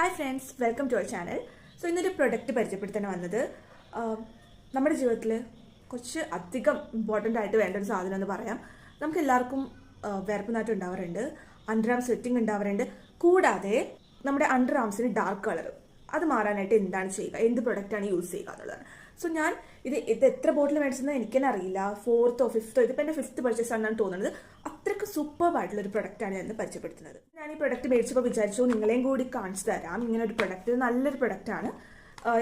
Hi friends welcome to our channel so ഇന്നൊരു product പരിചയപ്പെടുത്താൻ വന്നത് നമ്മുടെ ജീവിതത്തിൽ കുറച്ച് അധികം ഇമ്പോർട്ടന്റ് ആയിട്ട് വേണ്ട ഒരു സാധനം എന്ന് പറയാം. നമുക്ക് എല്ലാവർക്കും വേർപ്പ് നാട്ടം ഉണ്ടാവാറുണ്ട് അണ്ടർ ആം സ്വെറ്റിംഗ് ഉണ്ടാവാറുണ്ട്. കൂടാതെ നമ്മുടെ അണ്ടർ ആംസിന് ഡാർക്ക് കളർ അത് മാറാനായിട്ട് എന്താണ് ചെയ്യുക? എന്ത് പ്രൊഡക്റ്റാണ് യൂസ് ചെയ്യുക എന്നുള്ളതാണ്. സോ ഞാൻ ഇത് ഇത് എത്ര ബോട്ടിൽ മേടിച്ചെന്ന് എനിക്കെന്നെ അറിയില്ല. ഫോർത്തോ ഫിഫ്ത്തോ ഇതിപ്പോൾ എന്റെ ഫിഫ്ത്ത് പർച്ചേസ് ആണെന്നാണ് തോന്നുന്നത്. അത്രയ്ക്ക് സൂപ്പർ ആയിട്ടുള്ള ഒരു പ്രൊഡക്റ്റാണ് ഞാൻ പരിചയപ്പെടുത്തുന്നത്. ഞാൻ ഈ പ്രൊഡക്റ്റ് മേടിച്ചപ്പോൾ വിചാരിച്ചു നിങ്ങളെയും കൂടി കാണിച്ചു തരാം. ഇങ്ങനെ ഒരു പ്രൊഡക്റ്റ് നല്ലൊരു പ്രൊഡക്റ്റാണ്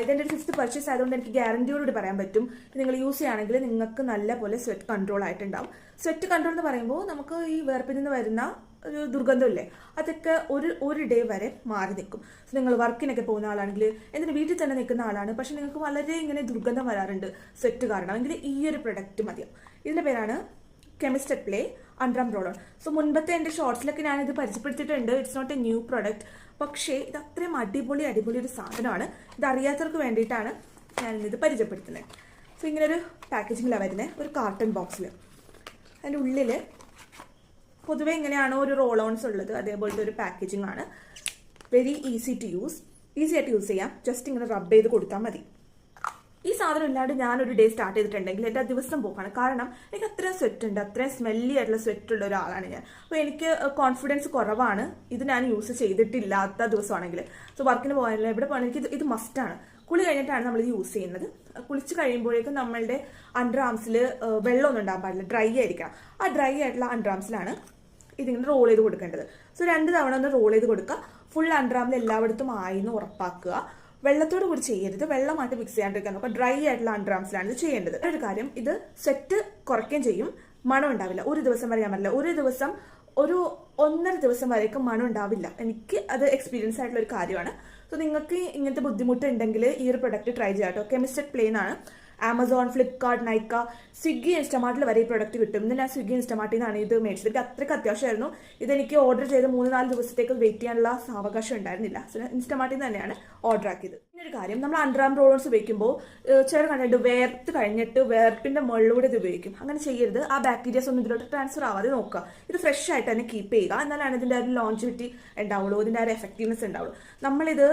ഇതെന്റെ ഒരു ഫിഫ്ത്ത് പർച്ചേസ് ആയതുകൊണ്ട് എനിക്ക് ഗ്യാരണ്ടിയോടുകൂടി പറയാൻ പറ്റും. നിങ്ങൾ യൂസ് ചെയ്യുകയാണെങ്കിൽ നിങ്ങൾക്ക് നല്ല പോലെ സ്വെറ്റ് കൺട്രോൾ ആയിട്ടുണ്ടാവും. സ്വെറ്റ് കൺട്രോൾ എന്ന് പറയുമ്പോൾ നമുക്ക് ഈ വേർപ്പിൽ നിന്ന് വരുന്ന ഒരു ദുർഗന്ധമില്ലേ അതൊക്കെ ഒരു ഒരു ഡേ വരെ മാറി നിൽക്കും. സോ നിങ്ങൾ വർക്കിനൊക്കെ പോകുന്ന ആളാണെങ്കിൽ എന്തിന് വീട്ടിൽ തന്നെ നിൽക്കുന്ന ആളാണ് പക്ഷെ നിങ്ങൾക്ക് വളരെ ഇങ്ങനെ ദുർഗന്ധം വരാറുണ്ട് സ്വെറ്റ് കാരണം. എങ്കിൽ ഈ ഒരു പ്രൊഡക്റ്റ് മതിയാവും. ഇതിന്റെ പേരാണ് chemist play underarm roll on so മുൻപത്തെ എന്റെ ഷോർട്സിലൊക്കെ ഞാനിത് പരിചയപ്പെടുത്തിയിട്ടുണ്ട്. It's not a new product പക്ഷേ ഇത് അത്രയും അടിപൊളി അടിപൊളി ഒരു സാധനമാണ്. ഇത് അറിയാത്തവർക്ക് വേണ്ടിയിട്ടാണ് ഞാനിത് പരിചയപ്പെടുത്തുന്നത്. സോ ഇങ്ങനെ ഒരു പാക്കേജിങ്ങിലാണ് വരുന്നത് ഒരു കാർട്ടൺ ബോക്സിൽ അതിന്റെ ഉള്ളിൽ പൊതുവേ ഇങ്ങനെയാണോ ഒരു റോൾ ഓൺസ് ഉള്ളത്. അതേപോലത്തെ ഒരു പാക്കേജിംഗ് ആണ്. Very easy to use easy ആയിട്ട് യൂസ് ചെയ്യാം. ജസ്റ്റ് ഇങ്ങനെ റബ്ബ് ചെയ്ത് കൊടുത്താൽ മതി. ഈ സാധനം ഇല്ലാണ്ട് ഞാനൊരു ഡേ സ്റ്റാർട്ട് ചെയ്തിട്ടുണ്ടെങ്കിൽ എന്റെ ദിവസം പോകാണ് കാരണം എനിക്ക് അത്രയും സ്വെറ്റ് ഉണ്ട് അത്രയും സ്മെല്ലി ആയിട്ടുള്ള സ്വെറ്റ് ഉള്ള ഒരാളാണ് ഞാൻ. അപ്പോൾ എനിക്ക് കോൺഫിഡൻസ് കുറവാണ്. ഇത് ഞാൻ യൂസ് ചെയ്തിട്ടില്ലാത്ത ദിവസമാണെങ്കിൽ. സോ വർക്കിന് പോകാനില്ല എവിടെ പോകണം എനിക്ക് ഇത് മസ്റ്റാണ് കുളി കഴിഞ്ഞിട്ടാണ് നമ്മൾ ഇത് യൂസ് ചെയ്യുന്നത്. കുളിച്ച് കഴിയുമ്പോഴേക്കും നമ്മളുടെ അണ്ടർ ആംസിൽ വെള്ളമൊന്നും ഉണ്ടാകാൻ പാടില്ല. ഡ്രൈ ആയിരിക്കണം. ആ ഡ്രൈ ആയിട്ടുള്ള അണ്ടർ ആംസിലാണ് ഇതിങ്ങനെ റോൾ ചെയ്ത് കൊടുക്കേണ്ടത്. സോ രണ്ട് തവണ ഒന്ന് റോൾ ചെയ്ത് കൊടുക്കുക. ഫുൾ അണ്ടറാമിൽ എല്ലായിടത്തും ആയി എന്ന് ഉറപ്പാക്കുക. വെള്ളത്തോട് കൂടി ചെയ്യരുത്. വെള്ളമായിട്ട് മിക്സ് ചെയ്യാണ്ടിരിക്കാൻ നോക്കുക ഡ്രൈ ആയിട്ടുള്ള അണ്ടർആംസിലാണ് ഇത് ചെയ്യേണ്ടത്. ഒരു കാര്യം ഇത് സെറ്റ് കുറയ്ക്കുകയും ചെയ്യും. മണം ഉണ്ടാവില്ല. ഒരു ദിവസം വരെ ഞാൻ പറഞ്ഞില്ല ഒരു ദിവസം ഒരു ഒന്നര ദിവസം വരേക്കും മണം ഉണ്ടാവില്ല. എനിക്ക് അത് എക്സ്പീരിയൻസ് ആയിട്ടുള്ള ഒരു കാര്യമാണ്. സോ നിങ്ങൾക്ക് ഇങ്ങനത്തെ ബുദ്ധിമുട്ട് ഉണ്ടെങ്കിൽ ഈ ഒരു പ്രൊഡക്റ്റ് ട്രൈ ചെയ്യാം കേട്ടോ കെമിസ്റ്റഡ് പ്ലെയിൻ ആണ്. ആമസോൺ ഫ്ലിപ്കാർട്ട് നൈക്ക സ്വിഗ്ഗി ഇൻസ്റ്റമാർട്ടിൽ വരെ ഈ പ്രൊഡക്റ്റ് കിട്ടും. ഇന്ന് ഞാൻ സ്വിഗ്ഗി ഇൻസ്റ്റമാർട്ടിൽ നിന്നാണ് ഇത് മേടിച്ചത്. എനിക്ക് അത്രയ്ക്ക് അത്യാവശ്യമായിരുന്നു. ഇതെനിക്ക് ഓർഡർ ചെയ്ത് മൂന്ന് നാല് ദിവസത്തേക്ക് വെയിറ്റ് ചെയ്യാനുള്ള അവകാശം ഉണ്ടായിരുന്നില്ല. സോ ഇൻസ്റ്റമാർട്ടിൽ നിന്ന് തന്നെയാണ് ഓർഡർ ആക്കിയത്. ഒരു കാര്യം നമ്മൾ അണ്ടർആം റോളേഴ്സ് ഉപയോഗിക്കുമ്പോൾ ചില കണ്ടിട്ട് വേർത്ത് കഴിഞ്ഞിട്ട് വേർപ്പിന്റെ മുകളിലൂടെ ഇത് ഉപയോഗിക്കും. അങ്ങനെ ചെയ്യരുത്. ആ ബാക്ടീരിയസ് ഒന്നും ഇതിലോട്ട് ട്രാൻസ്ഫർ ആവാതെ നോക്കുക. ഇത് ഫ്രഷ് ആയിട്ട് തന്നെ കീപ്പ് ചെയ്യുക. എന്നാലാണ് ഇതിന്റെ ഒരു ലോഞ്ചിവിറ്റി ഉണ്ടാവുള്ളൂ ഇതിന്റെ ഒരു എഫക്റ്റീവ്നെസ് ഉണ്ടാവുള്ളൂ. നമ്മളിത്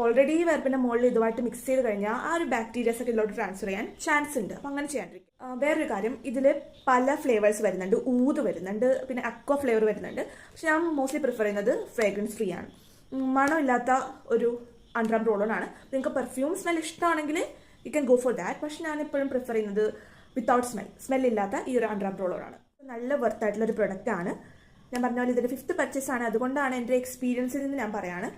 ഓൾറെഡി വേർപ്പിന്റെ മുകളിൽ ഇതുമായിട്ട് മിക്സ് ചെയ്ത് കഴിഞ്ഞാൽ ആ ഒരു ബാക്ടീരിയസ് ഒക്കെ ഇതിലോട്ട് ട്രാൻസ്ഫർ ചെയ്യാൻ ചാൻസ് ഉണ്ട്. അപ്പം അങ്ങനെ ചെയ്യാണ്ടിരിക്കും വേറൊരു കാര്യം ഇതിൽ പല ഫ്ലേവേഴ്സ് വരുന്നുണ്ട്. ഊത് വരുന്നുണ്ട്. പിന്നെ അക്വ ഫ്ലേവർ വരുന്നുണ്ട്. പക്ഷെ ഞാൻ മോസ്റ്റ്ലി പ്രിഫർ ചെയ്യുന്നത് ഫ്രേഗ്രൻസ് ഫ്രീ ആണ്. മണമില്ലാത്ത ഒരു അണ്ടർആം റോളോൺ ആണ് നിങ്ങൾക്ക് പെർഫ്യൂം സ്മെൽ ഇഷ്ടമാണെങ്കിൽ you can go for that പക്ഷെ ഞാൻ എപ്പോഴും പ്രിഫർ ചെയ്യുന്നത് വിത്തൗട്ട് സ്മെൽ സ്മെൽ ഇല്ലാത്ത ഈ ഒരു അണ്ടർആം റോളോൺ ആണ് നല്ല വർത്ത് ആയിട്ടുള്ള ഒരു പ്രൊഡക്റ്റ് ആണ്. ഞാൻ പറഞ്ഞ പോലെ ഇതിന്റെ ഫിഫ്ത്ത് പർച്ചേസ് ആണ്. അതുകൊണ്ടാണ് എന്റെ എക്സ്പീരിയൻസിൽ നിന്ന് ഞാൻ പറയാണ്.